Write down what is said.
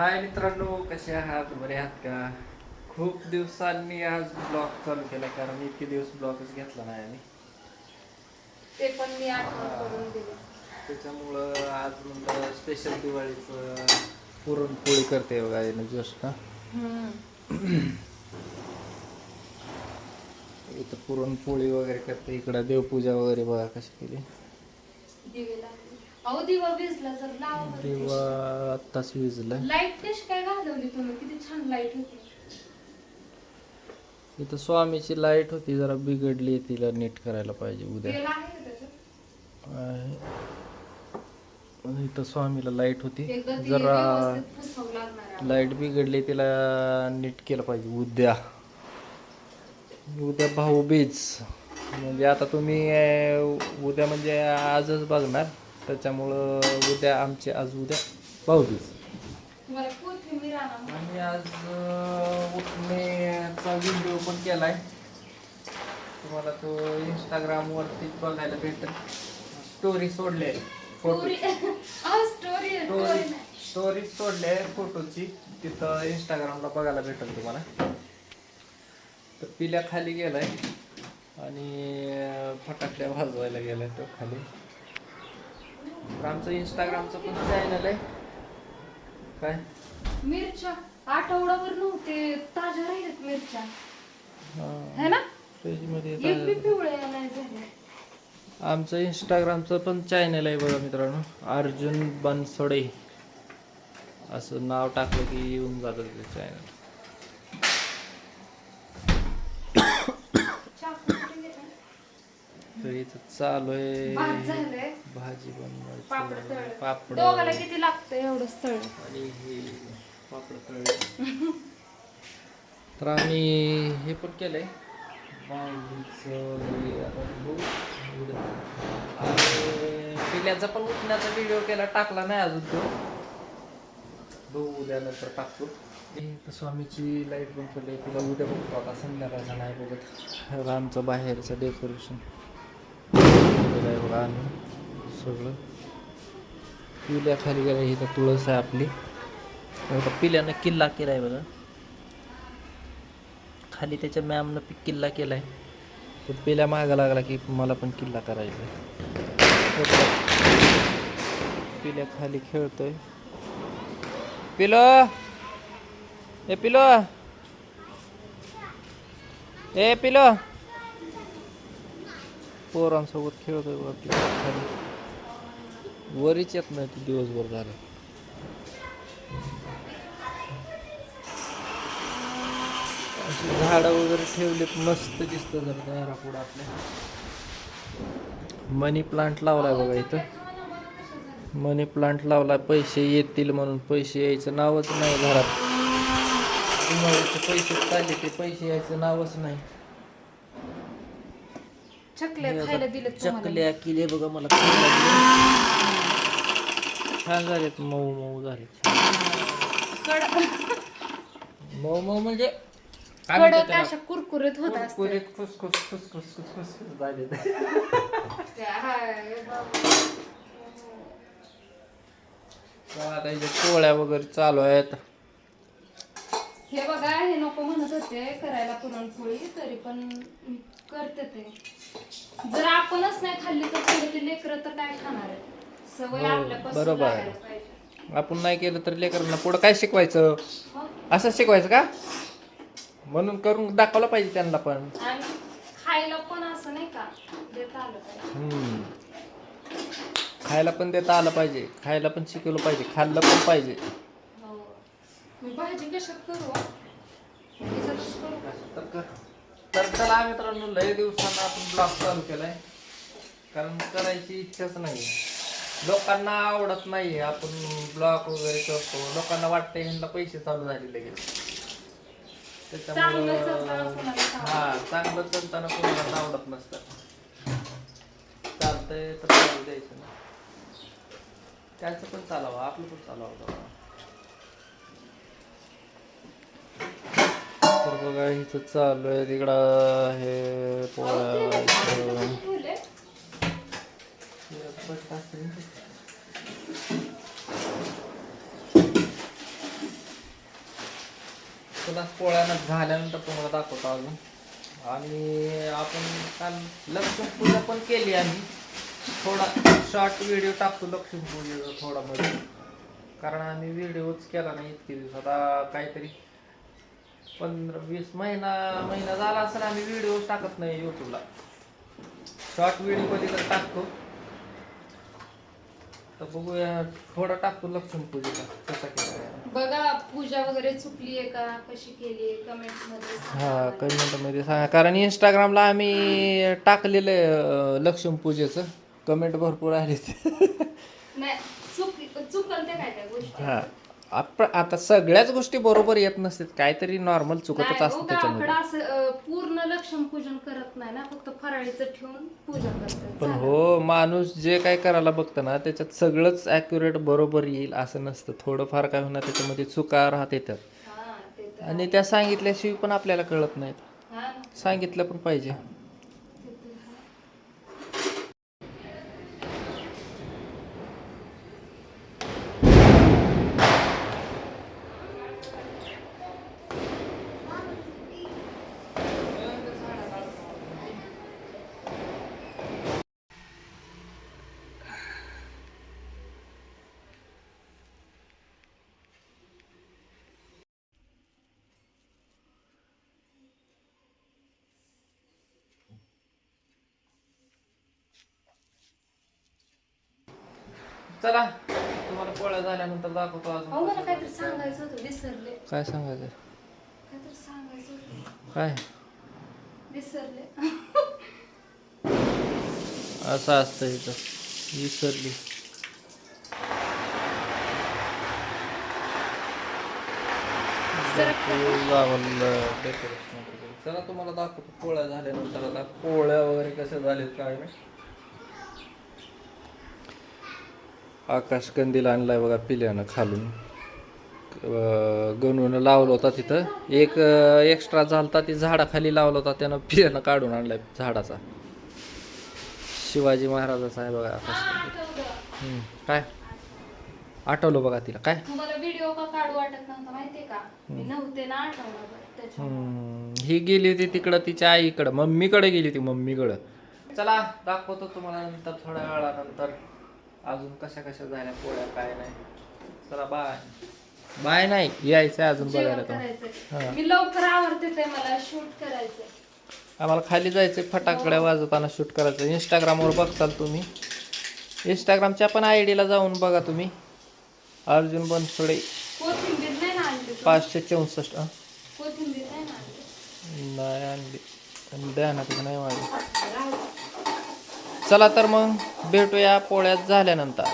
हाय मित्रांनो कसे आहात? बरे आहात का? खूप दिवसांनी आज ब्लॉग चालू केला कारण इतके दिवस ब्लॉगच घेतला नाही आम्ही. ते पण मी आठवण करून दिली. त्याच्यामुळं आज म्हणलं स्पेशल दिवाळीचं पुरणपोळी करते बघा यानं जस्ट ना इथं पुरणपोळी वगैरे करते इकडं देवपूजा वगैरे बघा कशी केली. दिवे लागले अहो दिवा भिजला जर लावा दिवा आत्ताच विजलाय लाइट कशी काय घालवली तुम्ही? किती छान लाइट होती. इथं स्वामीची लाइट होती जरा बिघडली तिला नीट करायला पाहिजे उद्या. तेल आहे का त्याच्यात आहे. इथं स्वामीला लाइट होती. एकदा ती जरा व्यवस्थित पुसावं लागणार आहे. लाइट बिघडली तिला नीट केलं पाहिजे उद्या. उद्या भाऊबीज म्हणजे आता तुम्ही अं, उद्या म्हणजे आजच बघणार. त्याच्यामुळं उद्या आमची आज उद्या भाऊबीज. आणा आज उठण्याचा व्हिडिओ पण केलाय. तुम्हाला तो इंस्टाग्रामवरती बघायला भेटेल. स्टोरी सोडले. फोटो स्टोरी स्टोरी आहे, सोडले फोटोची तिथं इंस्टाग्रामला बघायला भेटेल तुम्हाला. तर पिल्या खाली गेलाय. आणि फटाकड्या भाजवायला गेलाय तो खाली. तर आमचं इंस्टाग्रामचं पण चॅनल आहे. काय? मिरच्या. आठवडाभर नव्हते ताज्या राहिल्यात मिरच्या. हा, है ना? एक बी नाही आमचं इंस्टाग्रामचं पण चॅनल आहे बघा मित्रांनो. अर्जुन बनसोडे. असं नाव टाकलं की येऊन जातं ते चॅनल चाकू कुठे गेला? तर इथं चालू आहे. भात झालंय. भाजी पापड बनवायचं पापड. दोघाला किती लागतं एवढं स्थळ आणि हे पापड तळले. तर आम्ही हे पण केलंय. आता बघू उद्या. आणि पिल्याचा पण उठण्याचा व्हिडिओ केला टाकला नाही अजून तो. बघू उद्या नंतर टाकतो. हे तर स्वामीची लाइट बंद पडली तिला उद्या बघतो. आता संध्याकाळचा नाही बघत. बघा आमचं बाहेरचं डेकोरेशन आहे बघा आम्ही सगळं. पिल्या खाली गेला ही तर तुळस आहे आपली. पिल्यानं किल्ला केला आहे बघा. खाली त्याच्या मॅमनं पी किल्ला केला आहे तर पिल्या मागा लागला की मला पण किल्ला करायचा आहे. पिल्या खाली खेळतोय. पिलो! ए पिलो! ए पिलो! पोरांसोबत खेळतोय आहे पिल्या खाली वरीच येत नाही ते दिवसभर झालं अशी झाडं वगैरे ठेवलीत मस्त दिसतं जर दारापुढं आपल्या. मनी प्लांट लावलाय बघा इथं. मनी प्लांट लावलाय पैसे येतील म्हणून. पैसे यायचं नावच नाही घरात. पैसे चालले ते पैसे यायचं नावच नाही. चकल्या खायला दिलं चकल्या किले बघा मला. छान झालेत मऊ मऊ झाले मऊ मऊ म्हणजे काय म्हणतात कडक त्याला? अशा कुरकुरीत होत असतात कुरकुरीत खुस खुस खुस खुस खुस खुस खुस झाले हाय बाबा. आता इथे पोळ्या वगैरे चालू आहेत हे बघा हे नको म्हणत होते करायला पुरणपोळी तरी पण करते ते. जर आपणच नाही खाल्ली तर पुढे ते लेकरं तर काय खाणार आहे सवय हो, आपल्यापासून बरोबर. आहे. लागायला पाहिजे. आपण नाही केलं तर लेकरांना पुढं काय शिकवायचं? मग असं शिकवायचं का? म्हणून करून दाखवलं पाहिजे त्यांना पण. आणि खायला पण असं नाही का देता आलं पाहिजे. हम्म. खायला पण देता आलं पाहिजे. खायला पण शिकवलं पाहिजे. खाल्लं पण पाहिजे. हो मी भाजी कशात करू तर कर- तर चला मित्रांनो लय दिवसांना आपण ब्लॉग चालू केलाय. कारण करायची इच्छाच नाही लोकांना आवडत नाही आपण ब्लॉग वगैरे करतो. लोकांना वाटतं ह्यांना पैसे चालू झाले लगेच. चांगलं चालताना त्याच्यामुळं कोणाला सांगू? हा चांगलं चालताना कोणाला आवडत नसतं. चालतंय तर चालू द्यायचं ना. त्याचं पण चालावं आपलं पण चालावं बाबा. तर बघा इथं चालू आहे तिकडं हे पोळ्या इथं. पोळ्यानं झाल्यानंतर तुम्हाला दाखवतो अजून. आणि आपण काल लक्ष्मी पूजा पण केली आम्ही थोडा शॉर्ट व्हिडिओ टाकतो लक्ष्मी पूजेचा थोडा मध्ये. कारण आम्ही व्हिडिओच केला नाही इतके दिवस आता काहीतरी पंधरा वीस महिना महिना झाला असेल आम्ही व्हिडिओ टाकत नाही यूट्यूबला शॉर्ट व्हिडिओ कधी तर टाकतो. तर बघूया थोडा टाकतो लक्ष्मी पूजेचा कसा केला बघा पूजा वगैरे चुकली आहे का? कशी केली आहे? कमेंटमध्ये हा सांगा. कमेंटमध्ये सांगा. कारण इंस्टाग्रामला आम्ही टाकलेलं आहे लक्ष्मीपूजेचं कमेंट भरपूर आले नाही चुक चुकल ते काय काय गोष्टी? हा. आप आता सगळ्याच गोष्टी बरोबर येत नसतात. काहीतरी नॉर्मल चुकतच असतं त्याच्यामध्ये. गावाकडं असं अं, पूर्ण लक्ष्मी पूजन करत नाही ना फक्त फराळीचं ठेवून पूजा करतात. पण झालं. हो माणूस जे काय करायला बघतं ना त्याच्यात सगळंच ॲक्युरेट बरोबर येईल असं नसतं. थोडंफार काय होणार त्याच्यामध्ये चुका राहत येतात हा ते तर आणि त्या सांगितल्याशिवाय पण आपल्याला कळत नाहीत. हा. सांगितलं पण पाहिजे. चला तुम्हाला पोळ्या झाल्यानंतर दाखवतो अहो मला अजून काहीतरी सांगायचं होतं विसरले. काय सांगायचं? काहीतरी सांगायचं होतं. काय? विसरले. असं असतं इथं. विसरली. डेकोरेशन चला तुम्हाला दाखवतो पोळ्या झाल्यानंतर. आता पोळ्या वगैरे कशा झालेत काय नाही आकाश कंदील आणलाय बघा पिल्यानं खालून. गणून लावलं होता तिथं. एक एक्स्ट्रा झालता ती झाडाखाली लावला होता त्यानं पिल्यानं काढून आणलाय झाडाचा. शिवाजी महाराजाचा आहे बघा आकाश कंदील आठवलं. हम्म, काय? आठवलं बघा तिला. काय? ही गेली होती तिकडं तिच्या आईकडं. मम्मीकडे गेली होती मम्मीकडं. चला दाखवतो तुम्हाला नंतर थोड्या वेळानंतर. अजून कशा कशा झाल्या पोळ्या काय नाही. चला बाय बाय नाही यायचं अजून बघायला जेवण तुम्हाला. करायचंय. हा. मी लवकर आवडते ते मला शूट करायचंय. आम्हाला खाली जायचं फटाकड्या वाजवताना शूट करायचं इंस्टाग्रामवर बघताल तुम्ही. इंस्टाग्रामच्या पण आय डीला जाऊन बघा तुम्ही. अर्जुन बनसोडे. कोथिंबीर नाही ना आणली तू? पाचशे चौसष्ट? कोथिंबीर नाही ना आणली? नाही आणली. आणि ना तिथं नाही माझी. चला तर मग भेटूया पोळ्यात झाल्यानंतर.